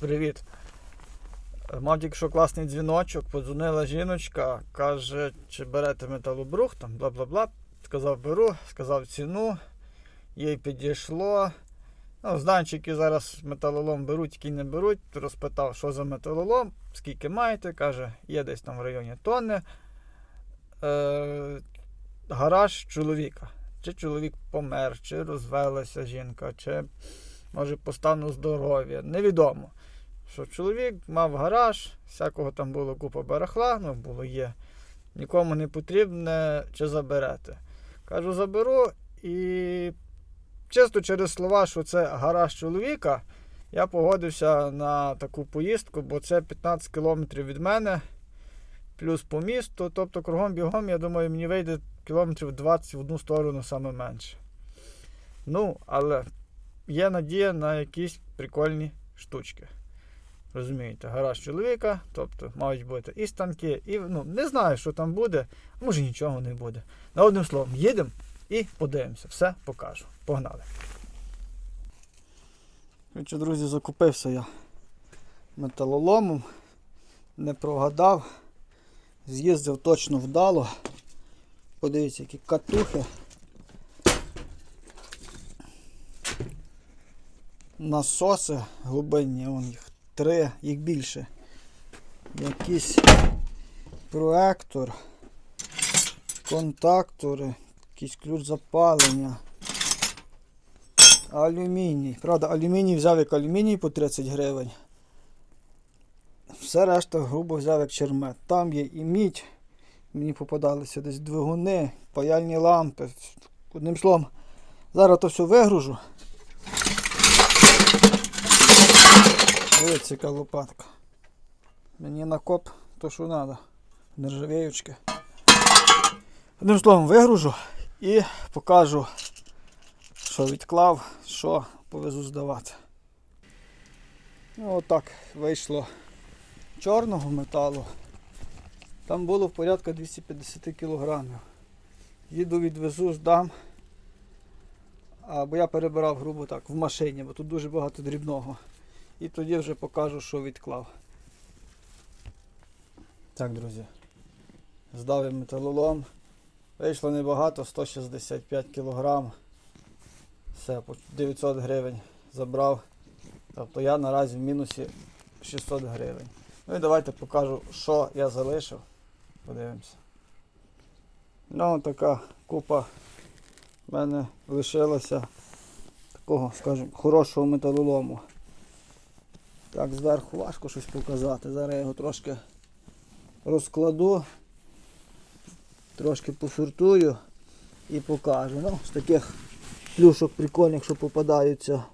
Привіт. Мав тільки що класний дзвіночок, подзвонила жіночка, каже, чи берете металобрух, там бла-бла-бла. Сказав, беру, сказав ціну, їй підійшло. Ну, знаючи, зараз металолом беруть, які не беруть, розпитав, що за металолом, скільки маєте, каже, є десь там в районі тонни. Е, гараж чоловіка. Чи чоловік помер, чи розвелася жінка, чи може по стану здоров'я. Невідомо. Що чоловік мав гараж, всякого там було купа барахла, ну було є. Нікому не потрібне, чи заберете. Кажу, заберу і чисто через слова, що це гараж чоловіка, я погодився на таку поїздку, бо це 15 кілометрів від мене, плюс по місту. Тобто кругом бігом, я думаю, мені вийде кілометрів 20 в одну сторону саме менше. Ну, але є надія на якісь прикольні штучки. Розумієте, гараж чоловіка, тобто мають бути і станки, і ну, не знаю, що там буде, а може нічого не буде. На одним словом, їдемо і подивимося. Все покажу. Погнали. Коротше, друзі, закупився я металоломом, не прогадав, з'їздив точно вдало. Подивіться, які катухи. Насоси глибинні, вон їх три, їх більше. Якийсь проектор, контактори, якийсь ключ запалення. Алюміній. Правда, алюміній взяв як алюміній по 30 гривень. Все решта грубо взяв як чермет. Там є і мідь. Мені попадалися десь двигуни, паяльні лампи. Одним словом, зараз то все вигружу. Дивіться, лопатка. Мені на коп то, що треба. Нержавеючки. Одним словом, вигружу і покажу, що відклав, що повезу здавати. Ну, отак вийшло чорного металу. Там було в порядку 250 кілограмів. Їду відвезу, здам. Бо я перебирав грубо так в машині, бо тут дуже багато дрібного. І тоді вже покажу, що відклав. Так, друзі. Здав я металолом. Вийшло небагато, 165 кг. Все, по 900 гривень забрав. Тобто я наразі в мінусі 600 гривень. Ну і давайте покажу, що я залишив. Подивимося. Ну, така купа в мене лишилася такого, скажімо, хорошого металолому. Так, зверху важко щось показати. Зараз я його трошки розкладу, трошки посортую і покажу. Ну, з таких плюшок прикольних, що попадаються.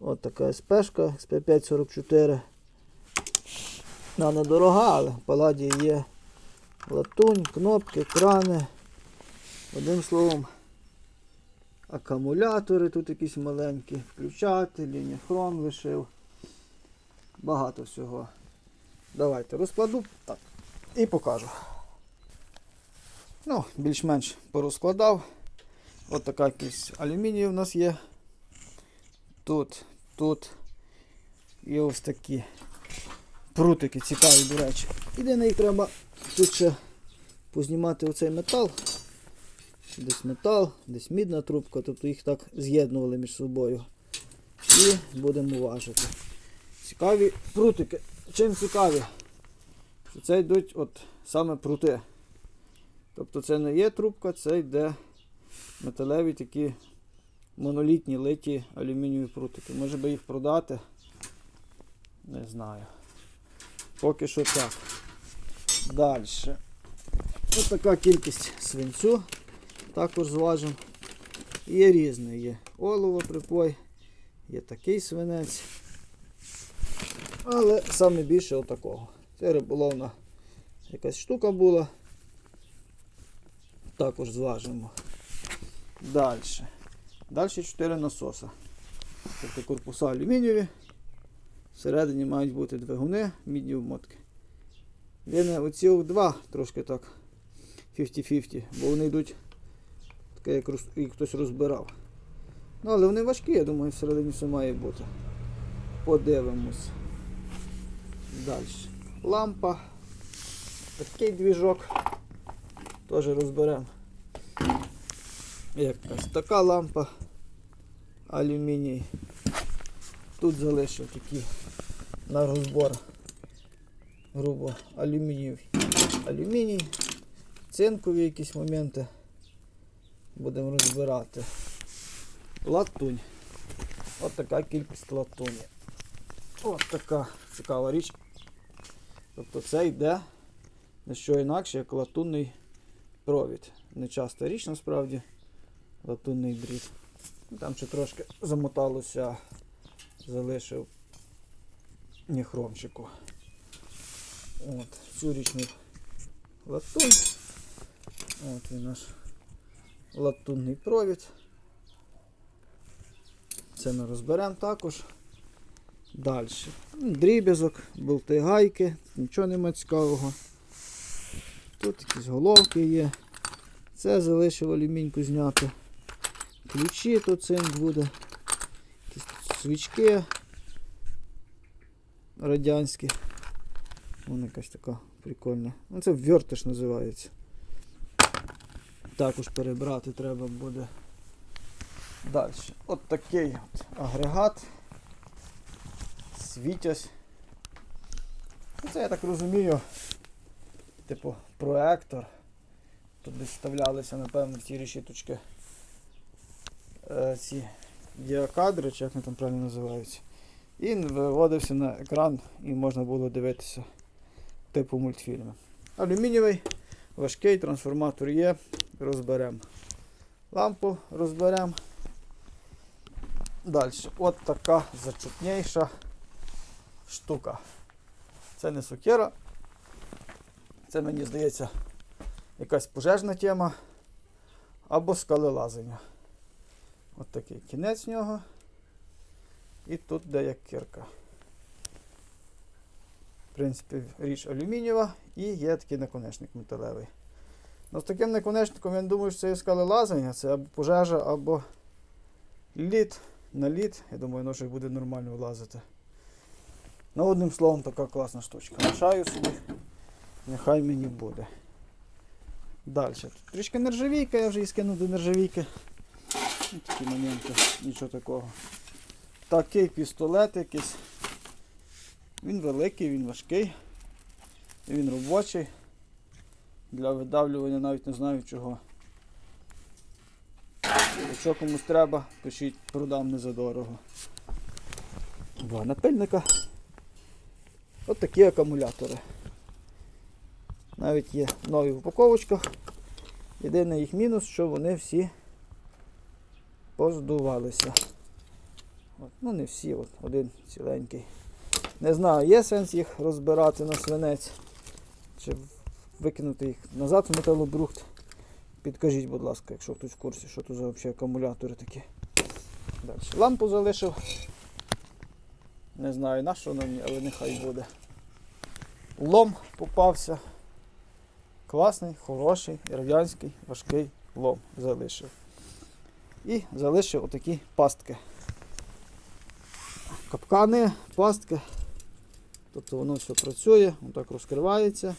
От така СПшка, СП544. Вона недорога, але в паладі є латунь, кнопки, крани. Одним словом, акумулятори тут якісь маленькі, включателі, ніхром лишив. Багато всього. Давайте розкладу так, і покажу. Ну, більш-менш порозкладав. От така кількість алюмінію в нас є. Тут, тут і ось такі прутики цікаві, до речі. Єдине їх треба тут ще познімати оцей метал. Десь метал, десь мідна трубка, тобто їх так з'єднували між собою. І будемо важити. Цікаві прутики. Чим цікаві? Що це йдуть от саме прути. Тобто це не є трубка, це йде металеві такі монолітні литі алюмінієві прутики. Може би їх продати. Не знаю. Поки що так. Далі. Ось така кількість свинцю. Також зважимо. Є різний. Є олово припой, є такий свинець. Але саме більше отакого. Це риболовна якась штука була. Також зважимо. Далі. Далі 4 насоса. Тобто корпуса алюмінієві. Всередині мають бути двигуни, мідні обмотки. Він оці два трошки так 50-50, бо вони йдуть таке, як роз- їх хтось розбирав. Ну, але вони важкі, я думаю, всередині все має бути. Подивимось. Далі. Лампа. Такий двіжок. Теж розберемо. Якась така лампа. Алюміній. Тут залишив такі на розбор. Грубо алюмінієвий. Алюміній, цинкові якісь моменти. Будемо розбирати. Латунь. От така кількість латуні. От така цікава річ. Тобто це йде не що інакше, як латунний провід. Не часта річ насправді. Латунний дріт. Ну, Там ще трошки замоталося, залишив ніхромчику. От, цю річ ми латунь. От він наш латунний провід. Це ми розберемо також. Далі. Дріб'язок, болти гайки, нічого нема цікавого. Тут якісь головки є. Це залишив алюміньку зняти. Ключі тут цинк буде. Якісь тут свічки радянські. Вона якась така прикольна. Ну, це ввертиш називається. Також перебрати треба буде. Далі. От такий от агрегат. Світязь. Ну, Це я так розумію. Типу проектор. Тут десь вставлялися, напевно, в ці решіточки. Е, ці діакадри, чи як вони там правильно називаються. І виводився на екран і можна було дивитися типу мультфільми. Алюмінієвий, важкий трансформатор є, розберемо. Лампу розберемо. Далі. От така зачутніша штука. Це не сокира. Це мені здається якась пожежна тема або скалелазення. От такий кінець нього. І тут де кірка. В принципі, річ алюмінієва і є такий наконечник металевий. Ну, з таким наконечником я думаю, що це є скалелазання, це або пожежа, або лід на лід. Я думаю, ще буде нормально влазити. Ну, одним словом, така класна штучка. Лишаю собі, нехай мені буде. Далі. Трішки нержавійка, я вже її скинув до нержавійки. Ну, Такі моменти, нічого такого. Такий пістолет якийсь. Він великий, він важкий, і він робочий. Для видавлювання навіть не знаю чого. Якщо комусь треба, пишіть, продам не за дорого. Два напильника. От такі акумулятори. Навіть є нові в упаковочках. Єдиний їх мінус, що вони всі поздувалися. От, ну не всі, от, один ціленький. Не знаю, є сенс їх розбирати на свинець. Чи викинути їх назад в металобрухт. Підкажіть, будь ласка, якщо хтось в курсі, що тут за взагалі акумулятори такі. Далі. Лампу залишив. Не знаю на що мені, але нехай буде. Лом попався. Класний, хороший, радянський, важкий лом залишив. І залишив отакі пастки. Капкани, пастки. Тобто воно все працює, воно так розкривається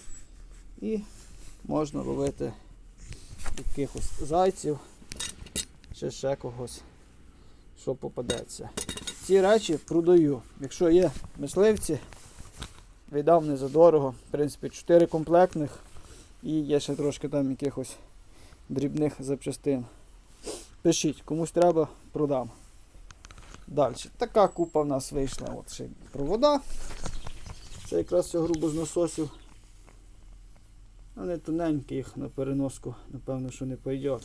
і можна ловити якихось зайців чи ще когось, що попадеться. Ці речі продаю. Якщо є мисливці, віддам не за. В принципі, 4 комплектних і є ще трошки там якихось дрібних запчастин. Пишіть, комусь треба, продам. Далі. Така купа в нас вийшла. От ще провода. Це якраз все грубо з насосів. Вони тоненькі їх на переноску, напевно, що не пойде.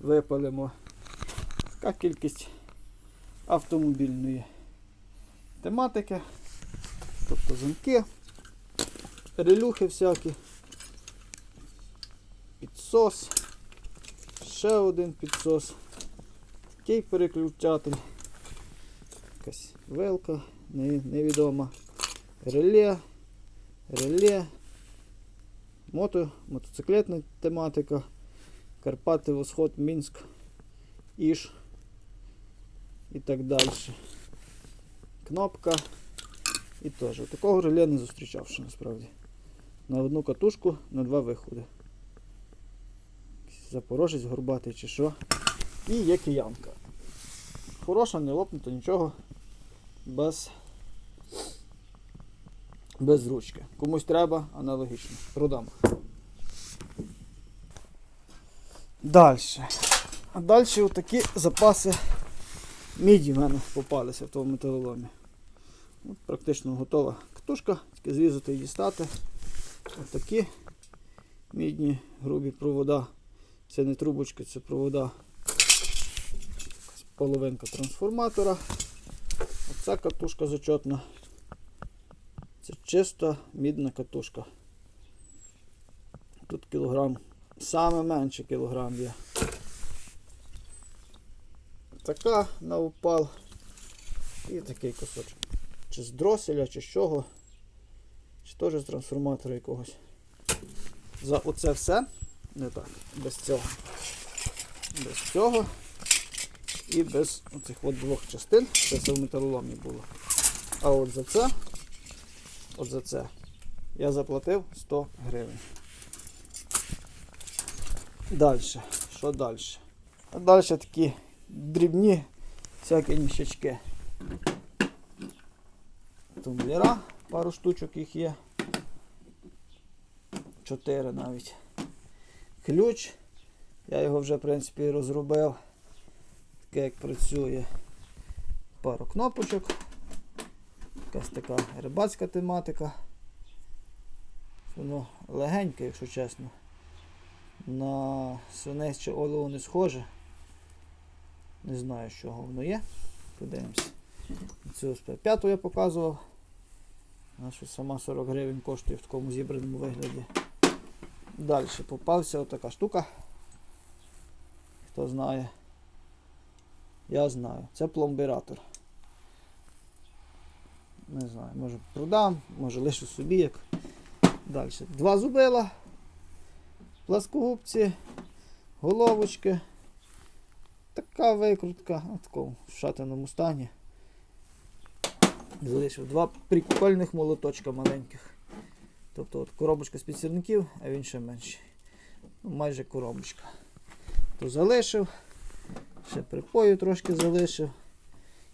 Випалимо. Така кількість автомобільної тематики. Тобто замки, релюхи всякі, підсос, ще один підсос, такий переключатель, якась вилка не- невідома, реле, реле, мото, мотоциклетна тематика, Карпати, Восход, Мінськ, Іш і так далі. кнопка. І теж. Такого реле не зустрічав ще насправді. На одну катушку на два виходи. Запорожець горбатий чи що. І є киянка. Хороша, не лопнута, нічого. Без, без ручки. Комусь треба, аналогічно. Продам. Далі. А далі отакі запаси міді в мене попалися в тому металоломі. Ну, практично готова катушка, тільки зрізати і дістати. Отакі мідні грубі провода. Це не трубочки, це провода. Половинка трансформатора. Оця катушка зачетна. Це чиста мідна катушка. Тут кілограм, саме менше кілограм є. Така на упал. І такий кусочок. Чи з дроселя, чи з чого. Чи теж з трансформатора якогось. За оце все. Не так. Без цього. Без цього. І без оцих от двох частин. Це все в металоломі було. А от за це. От за це. Я заплатив 100 гривень. Далі. Що далі? А далі такі дрібні всякі ніщачки. Тумблера, пару штучок їх є. Чотири навіть. Ключ. Я його вже, в принципі, розробив. Таке як працює. Пару кнопочок. Якась така рибацька тематика. Воно легеньке, якщо чесно. На свинець чи олово не схоже. Не знаю, з чого воно є. Подивимося. Цю SP5 я показував. Що сама 40 гривень коштує в такому зібраному вигляді. Далі попався отака штука. Хто знає? Я знаю. Це пломбіратор. Не знаю, може продам, може лишу собі як. Далі. Два зубила, пласкогубці, головочки. Така викрутка в такому вшатаному стані. Залишив два прикольних молоточка маленьких. Тобто от коробочка з-під сірників, а він ще менший. Ну, майже коробочка. То залишив. Ще припою трошки залишив.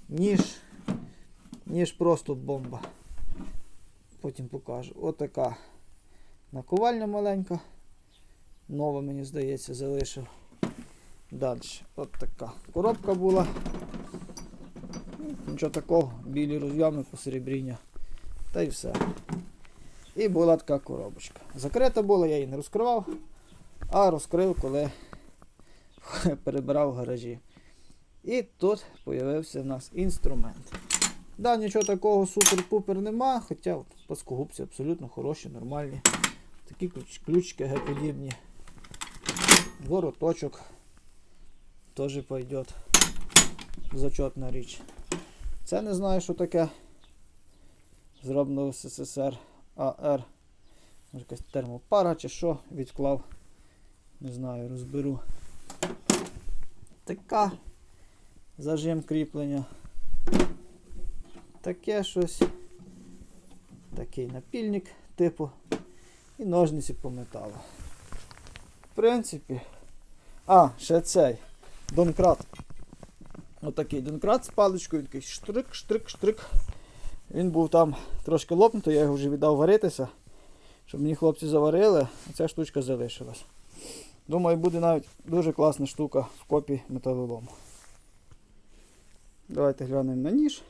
Ніж. Ніж просто бомба. Потім покажу. Отака наковальня маленька. Нова, мені здається, залишив. Далі. От така коробка була. Нічого такого, білі розйоми посеребріння. Та й все. І була така коробочка. Закрита була, я її не розкривав, а розкрив, коли перебирав в гаражі. І тут з'явився в нас інструмент. Да, нічого такого супер-пупер нема, хоча от плоскогубці абсолютно хороші, нормальні. Такі ключ, ключики геподібні. Вороточок теж пойдет. Зачетна річ. Це не знаю, що таке. Зроблено в СССР АР. Може якась термопара чи що відклав. Не знаю, розберу. Така зажим кріплення. Таке щось. Такий напільник типу. І ножниці по металу. В принципі. А, ще цей. Донкрат. Отакий донкрат з паличкою, такий штрик, штрик, штрик. Він був там трошки лопнутий, я його вже віддав варитися, щоб мені хлопці заварили, а ця штучка залишилась. Думаю, буде навіть дуже класна штука в копі металолому. Давайте глянемо на ніж.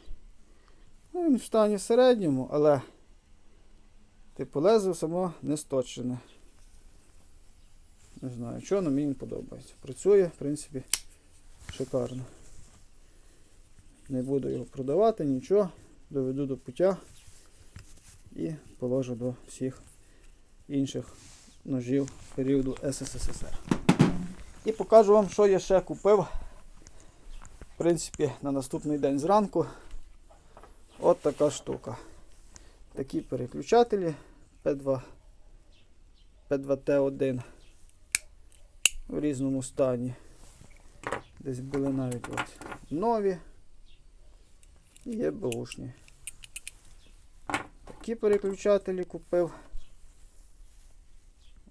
Ну, Він в стані середньому, але типу лезо само не сточене. Не знаю, що, але мені він подобається. Працює, в принципі, шикарно. Не буду його продавати, нічого. Доведу до пуття і положу до всіх інших ножів періоду СССР. І покажу вам, що я ще купив. В принципі, на наступний день зранку. От така штука. Такі переключателі P2, P2T1 в різному стані. Десь були навіть от нові. І є бушні. Такі переключателі купив.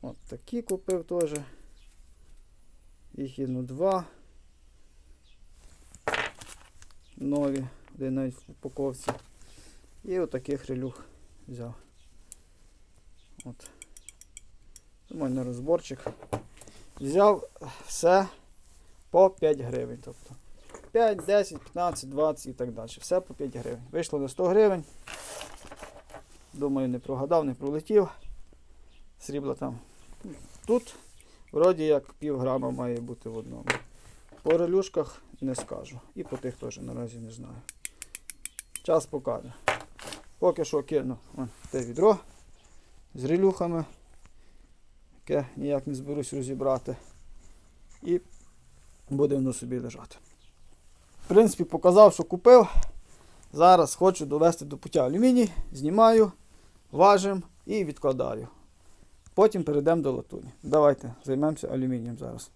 От такі купив теж. Їх є ну два. Нові, де навіть в упаковці. І отаких релюх взяв. От. Мене розборчик. Взяв все по 5 гривень. Тобто 5, 10, 15, 20 і так далі. Все по 5 гривень. Вийшло на 100 гривень. Думаю, не прогадав, не пролетів. Срібла там. Тут вроді як пів грама має бути в одному. По релюшках не скажу. І по тих теж наразі не знаю. Час покаже. Поки що кину вон, те відро з релюхами, яке ніяк не зберусь розібрати. І буде воно собі лежати. В принципі, показав, що купив. Зараз хочу довести до пуття алюміній, знімаю, важим і відкладаю. Потім перейдемо до латуні. Давайте займемося алюмінієм зараз.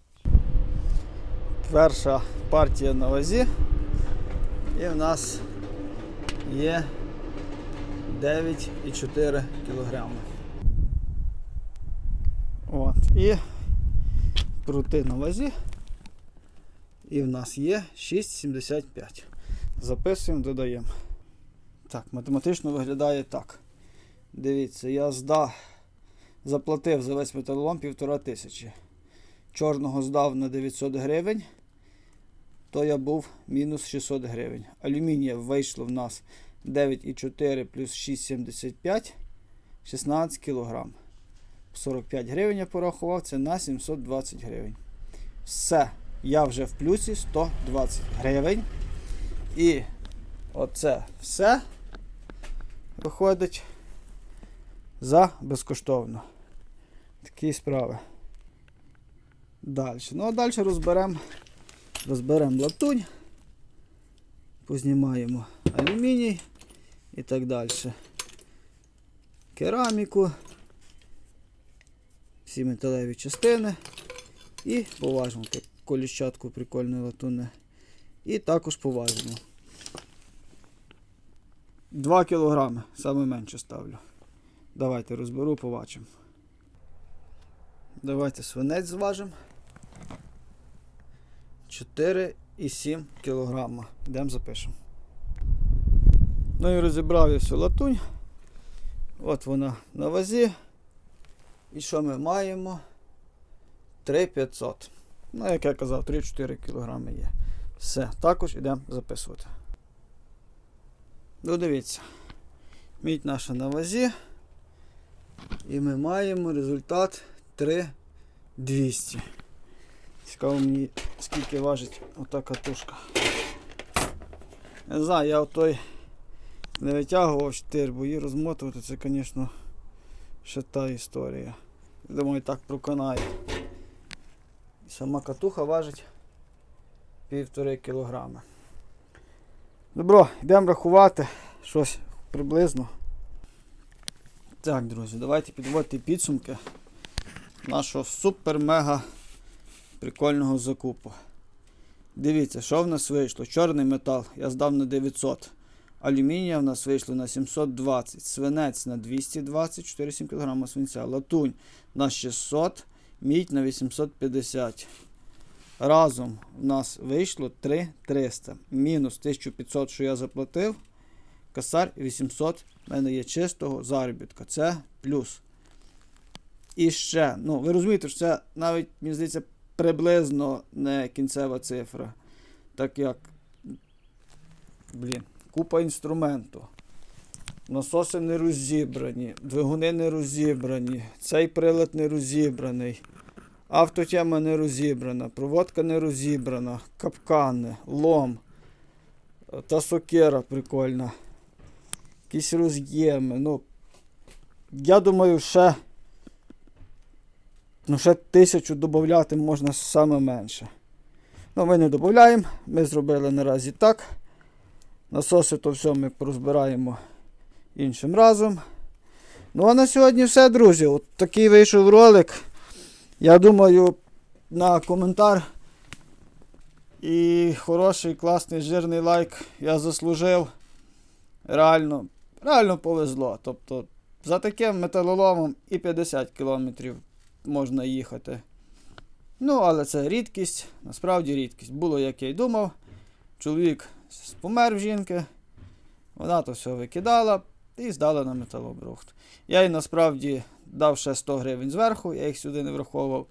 Перша партія на вазі. І в нас є 9,4 кг. От. І прути на вазі. І в нас є 6,75. Записуємо, додаємо. Так, математично виглядає так. Дивіться, я зда, заплатив за весь металолом півтора тисячі. Чорного здав на 900 гривень, то я був мінус 600 гривень. Алюмінія вийшло в нас 9,4 плюс 6,75, 16 кг. 45 гривень я порахував, це на 720 гривень. Все, я вже в плюсі 120 гривень. І оце все виходить за безкоштовно. Такі справи. Далі. Ну а далі розберемо розберемо латунь, познімаємо алюміній і так далі. Кераміку, всі металеві частини і поважимо коліщатку прикольної латунне. І також поважимо. 2 кілограми, саме менше ставлю. Давайте розберу, побачимо. Давайте свинець зважимо. 4,7 кілограма. Йдемо запишемо. Ну і розібрав я всю латунь. От вона на вазі. І що ми маємо? 3,500. Ну, як я казав, 3-4 кілограми є. Все, також йдемо записувати. Ну, дивіться. Мідь наша на вазі. І ми маємо результат 3200. Цікаво мені, скільки важить ота катушка. Не знаю, я той не витягував штир, бо її розмотувати це, звісно, ще та історія. Думаю, так проконає. Сама катуха важить півтори кілограми. Добро, йдемо рахувати щось приблизно. Так, друзі, давайте підводити підсумки нашого супер-мега прикольного закупу. Дивіться, що в нас вийшло. Чорний метал я здав на 900. Алюмінія в нас вийшло на 720, свинець на 220, 4,7 кг свинця, латунь на 600, мідь на 850. Разом в нас вийшло 3300. Мінус 1500, що я заплатив. Косар 800. У мене є чистого заробітка. Це плюс. І ще, ну, ви розумієте, що це навіть, мені здається, приблизно не кінцева цифра. Так як, блін, купа інструменту. Насоси не розібрані, двигуни не розібрані, цей прилад не розібраний, автотема не розібрана, проводка не розібрана, капкани, лом, та сокира прикольна, якісь роз'єми. Ну, я думаю, ще, ну, ще тисячу додати можна саме менше. Ну, ми не додаємо, ми зробили наразі так. Насоси то все ми порозбираємо іншим разом. Ну а на сьогодні все, друзі. От такий вийшов ролик. Я думаю, на коментар і хороший, класний, жирний лайк я заслужив. реально, реально повезло. Тобто за таким металоломом і 50 кілометрів можна їхати. Ну, але це рідкість, насправді рідкість. Було, як я й думав. Чоловік помер в жінки, вона то все викидала і здала на металобрухт. Я їй насправді дав ще 100 гривень зверху, я їх сюди не враховував.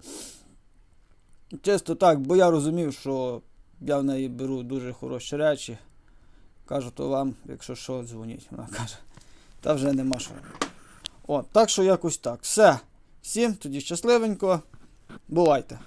Чисто так, бо я розумів, що я в неї беру дуже хороші речі. Кажу, то вам, якщо що, дзвоніть. Вона каже, та вже нема що. О, так що якось так. Все. Всім тоді щасливенько. Бувайте.